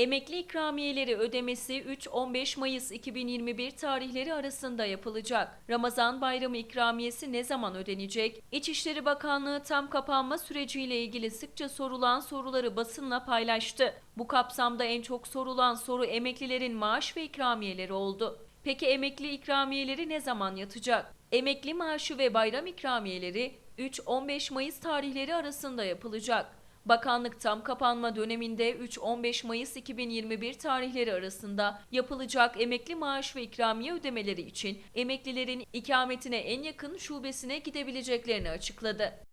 Emekli ikramiyeleri ödemesi 3-15 Mayıs 2021 tarihleri arasında yapılacak. Ramazan bayramı ikramiyesi ne zaman ödenecek? İçişleri Bakanlığı tam kapanma süreciyle ilgili sıkça sorulan soruları basınla paylaştı. Bu kapsamda en çok sorulan soru emeklilerin maaş ve ikramiyeleri oldu. Peki emekli ikramiyeleri ne zaman yatacak? Emekli maaşı ve bayram ikramiyeleri 3-15 Mayıs tarihleri arasında yapılacak. Bakanlık tam kapanma döneminde 3-15 Mayıs 2021 tarihleri arasında yapılacak emekli maaş ve ikramiye ödemeleri için emeklilerin ikametine en yakın şubesine gidebileceklerini açıkladı.